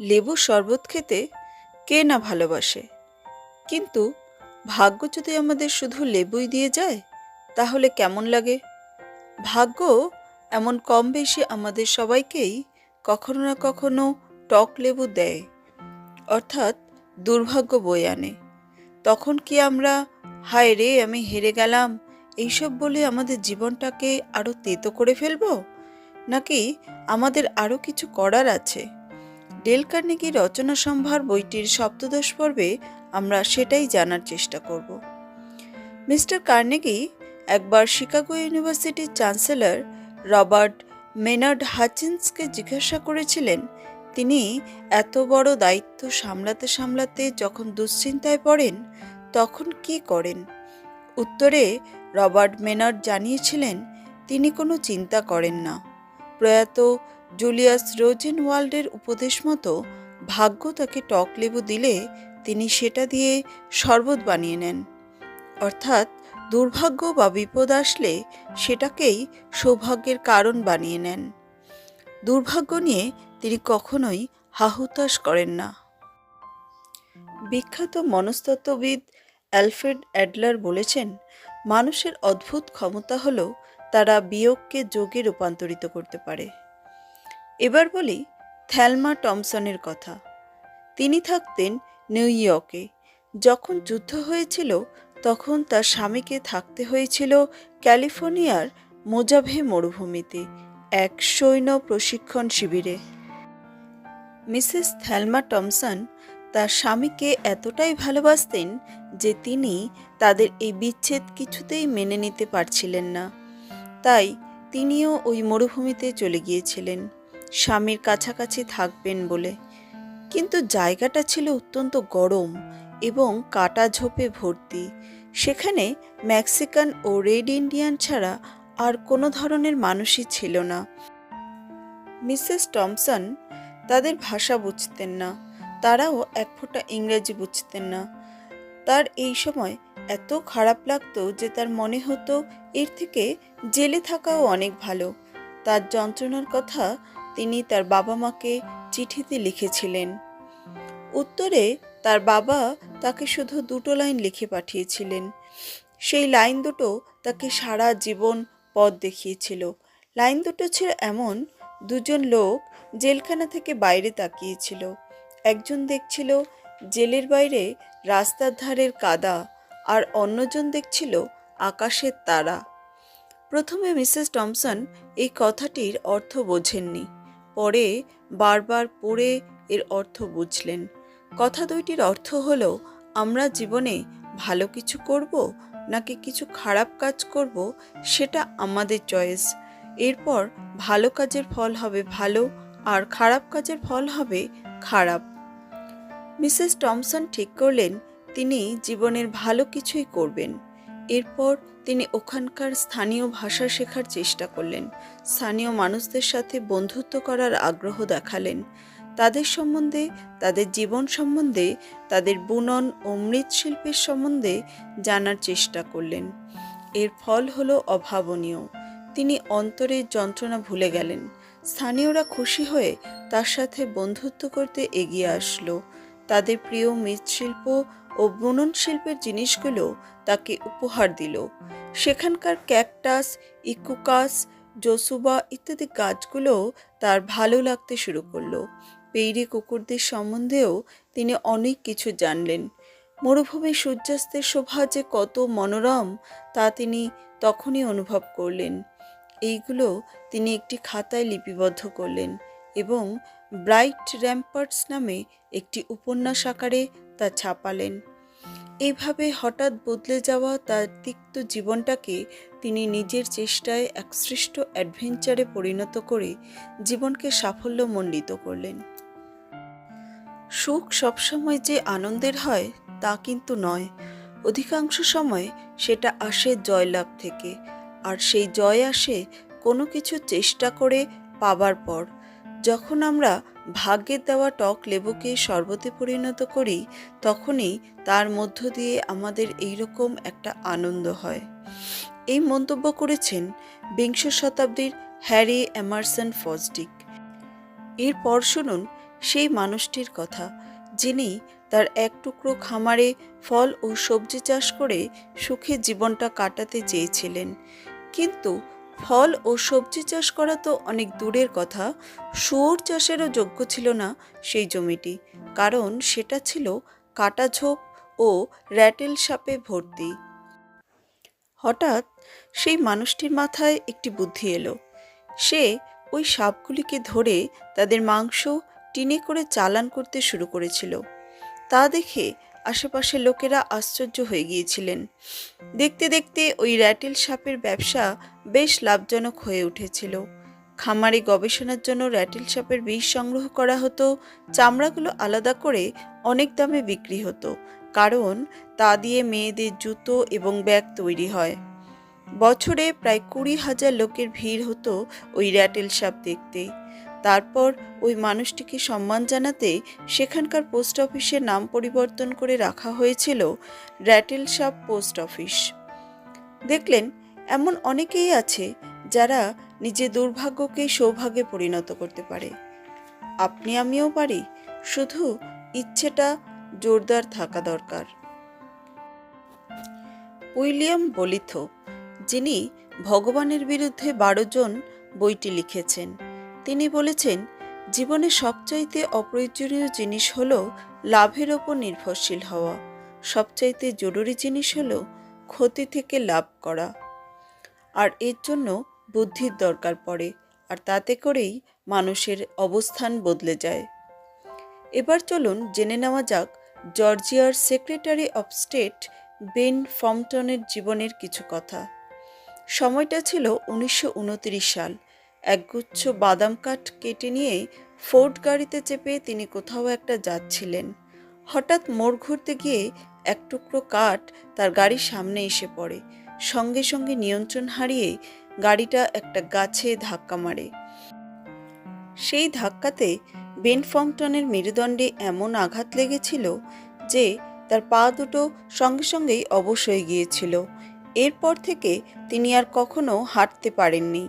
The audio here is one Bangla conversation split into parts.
লেবুর শরবত খেতে কে না ভালোবাসে? কিন্তু ভাগ্য যদি আমাদের শুধু লেবুই দিয়ে যায়, তাহলে কেমন লাগে? ভাগ্য এমন কম বেশি আমাদের সবাইকেই কখনো না কখনো টক লেবু দেয়, অর্থাৎ দুর্ভাগ্য বয়ে আনে। তখন কি আমরা, হায় রে, আমি হেরে গেলাম, এইসব বলে আমাদের জীবনটাকে আরও তেতো করে ফেলব? নাকি আমাদের আরও কিছু করার আছে? ডেল কার্নেগি রচনা সম্ভার বইটির সপ্তদশ পর্বে আমরা সেটাই জানার চেষ্টা করব। মিস্টার কার্নেগি একবার শিকাগো ইউনিভার্সিটির চ্যান্সেলর রবার্ট মেনার্ড হাচিন্সকে জিজ্ঞাসা করেছিলেন, তিনি এত বড় দায়িত্ব সামলাতে সামলাতে যখন দুশ্চিন্তায় পড়েন, তখন কি করেন? উত্তরে রবার্ট মেনার্ড জানিয়েছিলেন, তিনি কোনো চিন্তা করেন না। প্রয়াত জুলিয়াস রোজেন ওয়ার্ল্ডের উপদেশ মতো ভাগ্য তাকে টক লেবু দিলে তিনি সেটা দিয়ে শরবত বানিয়ে নেন। অর্থাৎ দুর্ভাগ্য বা বিপদ আসলে সেটাকেই সৌভাগ্যের কারণ বানিয়ে নেন। দুর্ভাগ্য নিয়ে তিনি কখনোই হাহুতাশ করেন না। বিখ্যাত মনস্তত্ত্ববিদ অ্যালফ্রেড অ্যাডলার বলেছেন, মানুষের অদ্ভুত ক্ষমতা হলো তারা বিয়োগকে যোগে রূপান্তরিত করতে পারে। এবার বলি থ্যালমা টমসনের কথা। তিনি থাকতেন নিউ ইয়র্কে। যখন যুদ্ধ হয়েছিল, তখন তার স্বামীকে থাকতে হয়েছিল ক্যালিফোর্নিয়ার মোজাভে মরুভূমিতে এক সৈন্য প্রশিক্ষণ শিবিরে। মিসেস থ্যালমা টমসন তার স্বামীকে এতটাই ভালোবাসতেন যে তিনি তাদের এই বিচ্ছেদ কিছুতেই মেনে নিতে পারছিলেন না। তাই তিনিও ওই মরুভূমিতে চলে গিয়েছিলেন। স্বামীর কাছাকাছি থাকবেন বলে। কিন্তু জায়গাটা ছিল অত্যন্ত গরম এবং কাটা ঝোপে ভর্তি। সেখানে মেক্সিকান ও রেড ইন্ডিয়ান ছাড়া আর কোনো ধরনের মানুষই ছিল না। মিসেস টমসন তাদের ভাষা বুঝতেন না, তারাও এক ফোঁটা ইংরেজি বুঝতেন না। তার এই সময় এত খারাপ লাগতো যে তার মনে হতো এর থেকে জেলে থাকাও অনেক ভালো। তার যন্ত্রণার কথা তিনি তার বাবা মাকে চিঠিতে লিখেছিলেন। উত্তরে তার বাবা তাকে শুধু দুটো লাইন লিখে পাঠিয়েছিলেন। সেই লাইন দুটো তাকে সারা জীবন পথ দেখিয়েছিল। লাইন দুটো ছিল এমন, দুজন লোক জেলখানা থেকে বাইরে তাকিয়েছিল। একজন দেখছিল জেলের বাইরে রাস্তার ধারের কাদা আর অন্যজন দেখছিল আকাশের তারা। প্রথমে মিসেস টমসন এই কথাটির অর্থ বোঝেননি। পরে বারবার পড়ে এর অর্থ বুঝলেন। কথা দুইটির অর্থ হলো, আমরা জীবনে ভালো কিছু করব নাকি কিছু খারাপ কাজ করব সেটা আমাদের চয়েস। এরপর ভালো কাজের ফল হবে ভালো আর খারাপ কাজের ফল হবে খারাপ। মিসেস টমসন ঠিক করলেন, তিনি জীবনের ভালো কিছুই করবেন। এরপর তিনি ওখানকার স্থানীয় ভাষা শেখার চেষ্টা করলেন। স্থানীয় মানুষদের সাথে বন্ধুত্ব করার আগ্রহ দেখালেন। তাদের সম্বন্ধে, তাদের জীবন সম্বন্ধে, তাদের বুনন ও মৃৎশিল্পের সম্বন্ধে জানার চেষ্টা করলেন। এর ফল হলো অভাবনীয়। তিনি অন্তরের যন্ত্রণা ভুলে গেলেন। স্থানীয়রা খুশি হয়ে তার সাথে বন্ধুত্ব করতে এগিয়ে আসলো। তাদের প্রিয় মৃৎশিল্প ও বুনন শিল্পের জিনিসগুলো তাকে উপহার দিল। সেখানকার ক্যাকটাস, ইকুকাস, জসুবা ইত্যাদি গাছগুলো তার ভালো লাগতে শুরু করল। পেইরে কুকুরদের সম্বন্ধেও তিনি অনেক কিছু জানলেন। মরুভূমি সূর্যাস্তের শোভা যে কত মনোরম, তা তিনি তখনই অনুভব করলেন। এইগুলো তিনি একটি খাতায় লিপিবদ্ধ করলেন। এবং ব্রাইট র্যাম্পার্টস নামে একটি উপন্যাস আকারে তা ছাপালেন। এইভাবে হঠাৎ বদলে যাওয়া তার তিক্ত জীবনটাকে তিনি নিজের চেষ্টায় এক সৃষ্ট অ্যাডভেঞ্চারে পরিণত করে জীবনকে সাফল্যমণ্ডিত করলেন। সুখ সবসময় যে আনন্দের হয়, তা কিন্তু নয়। অধিকাংশ সময় সেটা আসে জয়লাভ থেকে, আর সেই জয় আসে কোনো কিছু চেষ্টা করে পাবার পর। যখন আমরা ভাগ্যের দেওয়া টক লেবুকে শরবতে পরিণত করি, তখনই তার মধ্য দিয়ে আমাদের এইরকম একটা আনন্দ হয়। এই মন্তব্য করেছেন বিংশ শতাব্দীর হ্যারি এমারসন ফসডিক এরপর শুনুন সেই মানুষটির কথা, যিনি তার এক টুকরো খামারে ফল ও সবজি চাষ করে সুখে জীবনটা কাটাতে চেয়েছিলেন। কিন্তু ফল ও সবজি চাষ করা তো অনেক দূরের কথা। শুয়োর চাষেরও যোগ্য ছিল না সেই জমিটি, কারণ সেটা ছিল কাটাঝোপ ও র্যাটেল সাপে ভর্তি। হঠাৎ সেই মানুষটির মাথায় একটি বুদ্ধি এলো। সে ওই সাপগুলিকে ধরে তাদের মাংস টিনে করে চালান করতে শুরু করেছিল। তা দেখে আশেপাশের লোকেরা আশ্চর্য হয়ে গিয়েছিলেন। দেখতে দেখতে ওই র্যাটেল সাপের ব্যবসা বেশ লাভজনক হয়ে উঠেছিল। খামারে গবেষণার জন্য র্যাটেল সাপের বিষ সংগ্রহ করা হতো, চামড়াগুলো আলাদা করে অনেক দামে বিক্রি হতো, কারণ তা দিয়ে মেয়েদের জুতো এবং ব্যাগ তৈরি হয়। বছরে প্রায় কুড়ি হাজার লোকের ভিড় হতো ওই র্যাটেল সাপ দেখতে। তারপর ওই মানুষটিকে সম্মান জানাতে সেখানকার পোস্ট অফিসের নাম পরিবর্তন করে রাখা হয়েছিল র্যাটেল সাপ পোস্ট অফিস। দেখলেন, এমন অনেকেই আছে যারা নিজের দুর্ভাগ্যকে সৌভাগ্যে পরিণত করতে পারে। আপনি আমিও পারি, শুধু ইচ্ছেটা জোরদার থাকা দরকার। উইলিয়াম বলিথ, যিনি ভগবানের বিরুদ্ধে বারো জন বইটি লিখেছেন। তিনি বলেছেন, জীবনে সবচাইতে অপ্রয়োজনীয় জিনিস হল লাভের ওপর নির্ভরশীল হওয়া। সবচাইতে জরুরি জিনিস হল ক্ষতি থেকে লাভ করা। আর এর জন্য বুদ্ধির দরকার পড়ে, আর তাতে করেই মানুষের অবস্থান বদলে যায়। এবার চলুন জেনে নেওয়া যাক জর্জিয়ার সেক্রেটারি অফ স্টেট বেন ফমটনের জীবনের কিছু কথা। সময়টা ছিল উনিশশো উনত্রিশ সাল। একগুচ্ছ বাদাম কাঠ কেটে নিয়ে ফোর্ড গাড়িতে চেপে তিনি কোথাও একটা যাচ্ছিলেন। হঠাৎ মোড় ঘুরতে গিয়ে এক টুকরো কাঠ তার গাড়ির সামনে এসে পড়ে। সঙ্গে সঙ্গে নিয়ন্ত্রণ হারিয়ে গাড়িটা একটা গাছে ধাক্কা মারে। সেই ধাক্কাতে বেন ফংটনের মেরুদণ্ডে এমন আঘাত লেগেছিল যে তার পা দুটো সঙ্গে সঙ্গেই অবশ হয়ে গিয়েছিল। এরপর থেকে তিনি আর কখনো হাঁটতে পারেননি।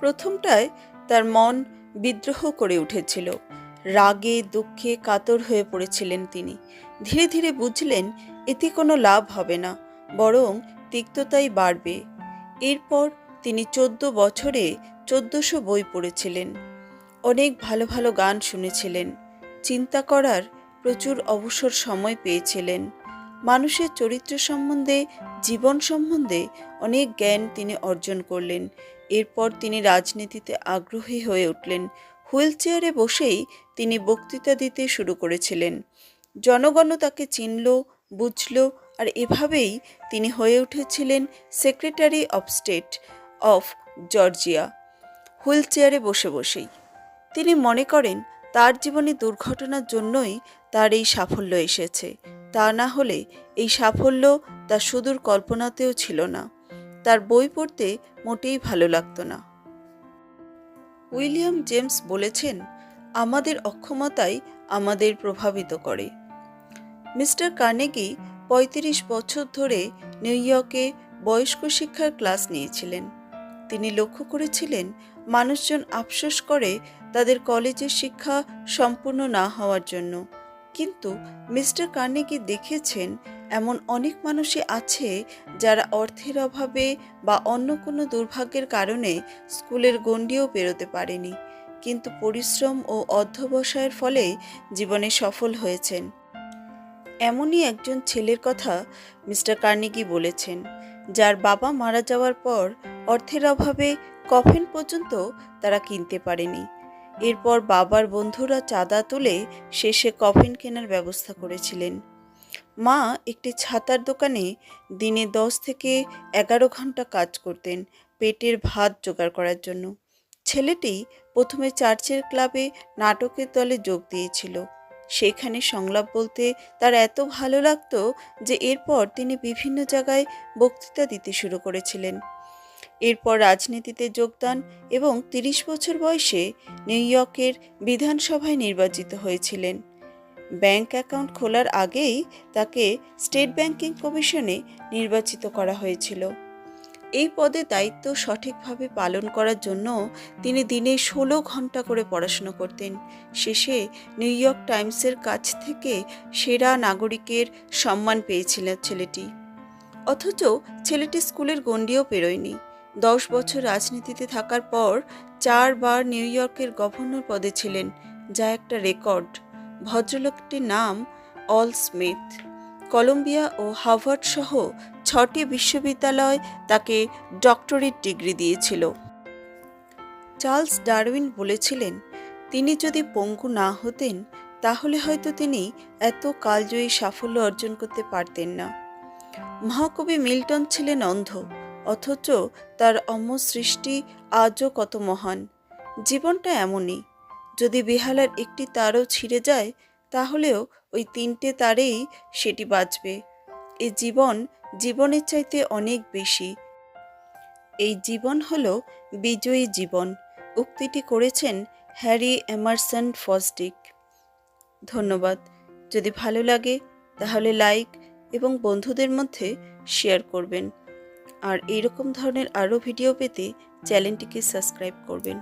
প্রথমটায় তার মন বিদ্রোহ করে উঠেছিল। রাগে, দুঃখে কাতর হয়ে পড়েছিলেন তিনি। ধীরে ধীরে বুঝলেন, এতে কোনো লাভ হবে না, বরং তিক্ততাই বাড়বে। এরপর তিনি চোদ্দ বছরে চোদ্দশো বই পড়েছিলেন। অনেক ভালো ভালো গান শুনেছিলেন। চিন্তা করার প্রচুর অবসর সময় পেয়েছিলেন। মানুষের চরিত্র সম্বন্ধে, জীবন সম্বন্ধে অনেক জ্ঞান তিনি অর্জন করলেন। এরপর তিনি রাজনীতিতে আগ্রহী হয়ে উঠলেন। হুইল চেয়ারে বসেই তিনি বক্তৃতা দিতে শুরু করেছিলেন। জনগণও তাকে চিনল, বুঝল আর এভাবেই তিনি হয়ে উঠেছিলেন secretary of state of Georgia. Wheel চেয়ারে বসে বসেই তিনি মনে করেন, তার জীবনে দুর্ঘটনার জন্যই তার এই সাফল্য এসেছে। তা না হলে এই সাফল্য তার সুদূর কল্পনাতেও ছিল না। তার বই পড়তে মোটেই ভালো লাগতো না। উইলিয়াম জেমস বলেছেন, আমাদের অক্ষমতাই আমাদের প্রভাবিত করে। মিস্টার কার্নেগি পঁয়ত্রিশ বছর ধরে নিউ ইয়র্কে বয়স্ক শিক্ষার ক্লাস নিয়েছিলেন। তিনি লক্ষ্য করেছিলেন, মানুষজন আফসোস করে তাদের কলেজের শিক্ষা সম্পূর্ণ না হওয়ার জন্য। কিন্তু মিস্টার কার্নেগি দেখেছেন এমন অনেক মানুষই আছে যারা অর্থের অভাবে বা অন্য কোনো দুর্ভাগ্যের কারণে স্কুলের গণ্ডিও পেরোতে পারেনি, কিন্তু পরিশ্রম ও অধ্যবসায়ের ফলে জীবনে সফল হয়েছেন। এমনই একজন ছেলের কথা মিস্টার কার্নেগি বলেছেন, যার বাবা মারা যাওয়ার পর অর্থের অভাবে কফিন পর্যন্ত তারা কিনতে পারেনি। এরপর বাবার বন্ধুরা চাঁদা তুলে শেষে কফিন কেনার ব্যবস্থা করেছিলেন। মা একটি ছাতার দোকানে দিনে দশ থেকে এগারো ঘণ্টা কাজ করতেন পেটের ভাত জোগাড় করার জন্য। ছেলেটি প্রথমে চার্চের ক্লাবে নাটকের দলে যোগ দিয়েছিল। সেখানে সংলাপ বলতে তার এত ভালো লাগতো যে এরপর তিনি বিভিন্ন জায়গায় বক্তৃতা দিতে শুরু করেছিলেন। এরপর রাজনীতিতে যোগদান এবং তিরিশ বছর বয়সে নিউ ইয়র্কের বিধানসভায় নির্বাচিত হয়েছিলেন। ব্যাংক অ্যাকাউন্ট খোলার আগেই তাকে স্টেট ব্যাংকিং কমিশনে নির্বাচিত করা হয়েছিল। এই পদে দায়িত্ব সঠিকভাবে পালন করার জন্য তিনি দিনে ষোলো ঘণ্টা করে পড়াশোনা করতেন। শেষে নিউ ইয়র্ক টাইমসের কাছ থেকে সেরা নাগরিকের সম্মান পেয়েছিলেন ছেলেটি। অথচ ছেলেটি স্কুলের গণ্ডিও পেরোয়নি। দশ বছর রাজনীতিতে থাকার পর চারবার নিউ ইয়র্কের গভর্নর পদে ছিলেন, যা একটা রেকর্ড। ভদ্রলোকটির নাম অল স্মিথ। কলম্বিয়া ও হার্ভার্ড সহ ছটি বিশ্ববিদ্যালয় তাকে ডক্টরেট ডিগ্রি দিয়েছিল। চার্লস ডারউইন বলেছিলেন, তিনি যদি পঙ্গু না হতেন, তাহলে হয়তো তিনি এত কালজয়ী সাফল্য অর্জন করতে পারতেন না। মহাকবি মিল্টন ছিলেন অন্ধ। অথচ তার অম্ম সৃষ্টি আজও কত মহান। জীবনটা এমনই। যদি বেহালার একটি তারও ছিঁড়ে যায়, তাহলেও ওই তিনটে তারেই সেটি বাঁচবে। এ জীবন জীবনের চাইতে অনেক বেশি। এই জীবন হল বিজয়ী জীবন। উক্তিটি করেছেন হ্যারি এমারসন ফসডিক ধন্যবাদ। যদি ভালো লাগে, তাহলে লাইক এবং বন্ধুদের মধ্যে শেয়ার করবেন। আর এইরকম ধরনের আরও ভিডিও পেতে চ্যানেলটিকে সাবস্ক্রাইব করবেন।